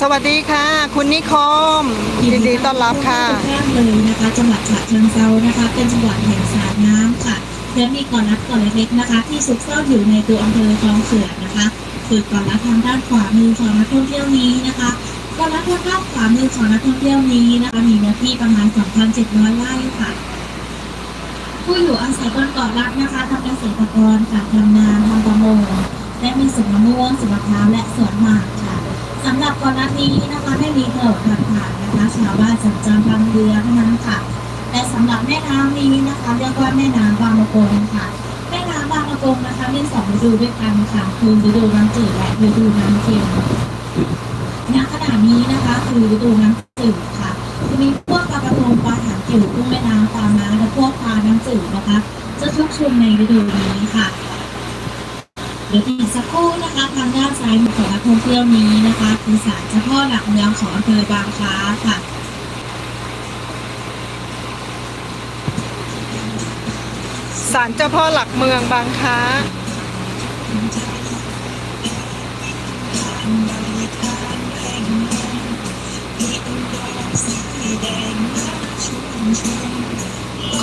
สวัสดีค่ะ คุณนิคมยินดีต้อนรับค่ะทุกท่านเลยนะคะจังหวัดฉะเชิงเซานะคะ เป็นจังหวัดแห่งสายน้ำค่ะและมีเก่อนรัดก่อนเล็กๆนะคะ ที่ซุกซ่อนอยู่ในตัวอำเภอคลองเสือนะคะคือเก่อนรัดทางด้านขวามือของนักท่องเที่ยวนี้นะคะเก่อนรัดทางด้านขวามือของนักท่องเที่ยวนี้นะคะมีเนื้อที่ประมาณ 2,700 ไร่ค่ะ ผู้อยู่อาศัยบนเกาะรัดนะคะทำเกษตรกรค่ะทำนาทำประมงและมีสวนมะม่วงสวนมะพร้าวและสวนหมากค่ะ สำหรับกรัดนี้นะคะไม่มีถนนผ่านผ่านนะคะชาวบ้านสัญจรทางเรือเท่านั้นค่ะและสำหรับแม่น้ำนี้นะคะเรียกว่าแม่น้ำบางมะกงค่ะแม่น้ำบางมะกงนะคะมีสองฤดูด้วยกันค่ะคือฤดูน้ำจืดและฤดูน้ำเค็มณขณะนี้นะคะคือฤดูน้ำจืดค่ะจะมีพวกปลากระพงปลาหางกิ่วกุ้งแม่น้ำปลาม้าและพวกปลาน้ำจืดนะคะ จะชุกชุมในฤดูนี้ค่ะ เดี๋ยวอีกสักครู่นะคะทางด้านซ้ายมือของนักท่องเที่ยวนี้นะคะคือศาลเจ้าพ่อหลักเมืองของอำเภอบางคล้าค่ะศาลเจ้าพ่อหลักเมืองบางค้า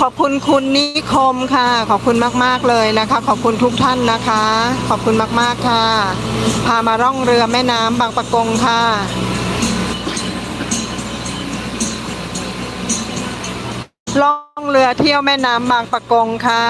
ขอบคุณคุณนิคมค่ะ ขอบคุณมาก ๆ เลยนะคะ ขอบคุณทุกท่านนะคะ ขอบคุณมาก ๆ ค่ะ พามาร่องเรือแม่น้ำบางปะกงค่ะล่องเรือเที่ยวแม่น้ำบางปะกงค่ะ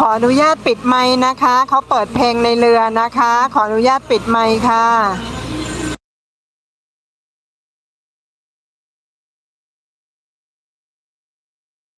ขออนุญาตปิดไมค์นะคะ เขาเปิดเพลงในเรือนะคะ ขออนุญาตปิดไมค์ค่ะ